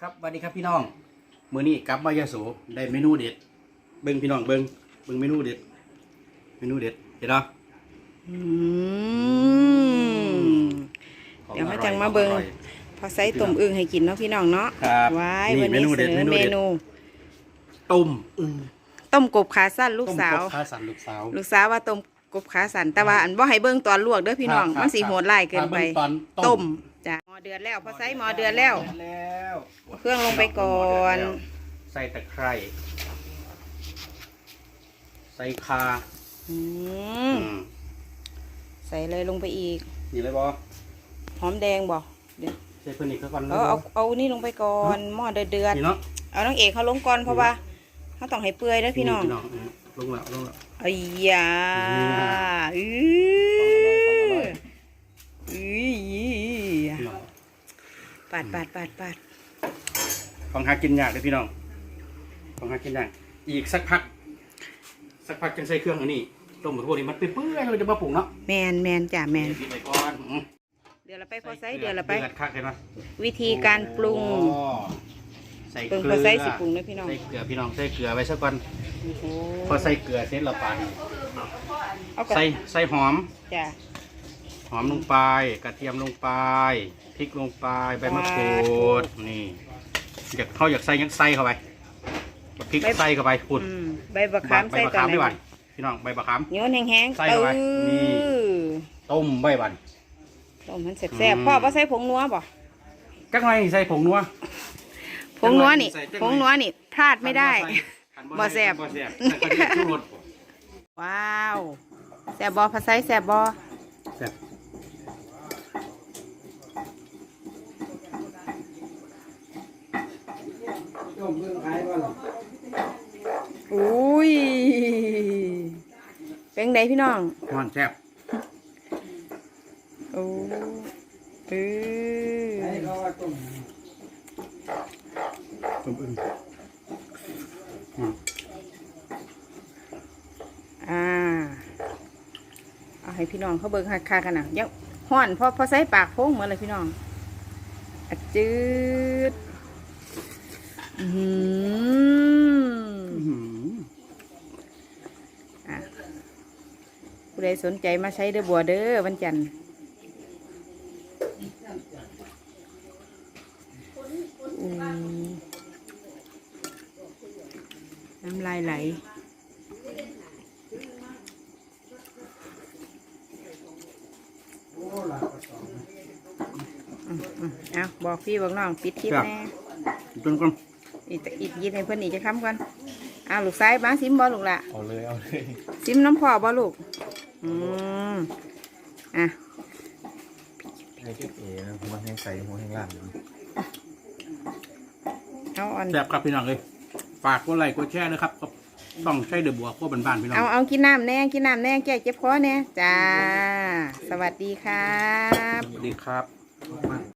ครับสวัสดีครับพี่น้องมื้อนี้กลับมายาโสได้เมนูเด็ด เบิ่งพี่น้องเบิ่งเบิ่งเมนูเด็ด เมนูเด็ดเห็นเนาะอืมเดี๋ยวมาจังมาเบิ่งขอร่อยพอใส่ต้มอึ่งให้กินเนาะพี่น้องเนาะครับว้ายนี่วันนี้เมนูเสเด็ดนอเมนูเมเด็ดนูต้มอึ่งต้มกบขาสั้นลูกสาวต้มบขาสันลูกสาว ลูกสาวว่าต้มกบขาสั้นแต่ว่าอันบ่ให้เบิ่งตอนลวกเด้อพี่น้องครับมันสิโหดร้ายเกินไปครับบิ่งตอนต้มจ้ะหม อเดือดแล้วพอใส่หมอเดือดแล้วเดือดแล้วเอาเครื่องลงไปก่อน ใส่ตะไคร้ใส่คาอือืมมใส่เลยลงไปอีก นี่เลยบ่หอมแดงบ่เดี๋ยวใส่เพิ่นอีกก่อนเลยเอาเอาเอานี่ลงไปก่อนหม้อเดือดเดือดนี่เนาะเอาน้องเอกเขาลงก่อนเพราะว่าเขาต้องให้เปื่อยเด้อพี่น้องพี่น้อง อืมลงแล้วลงแล้ว ไอ้ยานี่อื นะ ออือ พี่น้อง ปาดปาดปาดปาดของหากินยากเลยพี่น้องของหากินยากอีกสักพัก สักพักจังใส่เครื่องอันนี้ต้มหมูทวดนี่มันเปื่อยๆเราจะมาปรุงเนาะแมนแมนจ้ะแมนเดี๋ยวปิดไปก่อนอืมเดี๋ยวเราไปพอไซส์เดี๋ยวเราไปเดือดคักเห็นไหมวิธีการปรุงอ๋อใส่เกเบิ่งลืพออไซส์สิปรุงนะพี่น้องใส่เกลือพี่น้องใส่เกลือไว้สักก่อนโอ้โหพอใส่เกลือเสร็จแล้วปาดเอากระใส่ใส่หอมจ้ะ หอมลงไปกระเทียมลงไปพริกลงไปใบมะกรูดนี่อยากเขาอยากใส่ยังใส่เข้าไปพริกใส่เข้าไปพูดอืมใบบักขามใบใส่มะก่อขามนไม่หวานะนพี่น้องใบมะขาม โยนแห้งๆใส่เอเข้าไปนี่อต้มใบหวาน ต้มมันแซ่บอืม ๆพ่อว่าใส่ผงนัวบ่จักหน่อยใส่ผงนัว ผงนัวนี่ใส่จังหน่อยผงนัวนี่พลาดไม่ได้ขันบ่แซ่บบ่แซ่บใส่กระเทียมชูรสว้าวแซ่บบอพอไซส์แซ่บบอ แซ่บ อุ้ยเป็นไงพี่น้องหวานแซ่บโอ้เออต้มอึ่งอืมอ่าเอาให้พี่น้องเขาเบิ่งคาๆกันนะเดี๋ยวห้อนพอพอใส่ปากโพงเหมือนเลยพี่น้องอะจืด อือหืออื้อหืออะผู้ใดสนใจมาใช้เด้อบัวเด้อวันจันทร์อืมน้ำลายไหลอืมอืมเอาบอกพี่บอกน้องปิดคลิปแน่ จนก่อน อีกอีกยินให้เพื่อนอีกจะค้ำก่อนเอาลูกซ้ายมาซิมบอลูกละเอาเลยเอาเลยซิมน้ำพ่อบอลูกอืมอะให้เก็บเอ๋นะผมมาแห้งใส่หัวแห้งล่างเลยเอาอ่อนแซ่บครับพี่น้องเลยฝากกดไลค์กดแชร์นะครับก็ต้องใช้เดือบัวโคบบ้านๆพี่น้องเอาเอากินน้ำแน่กินน้ำแน่แก้เจ็บคอแน่จ้า สวัสดีครับ สวัสดีครับ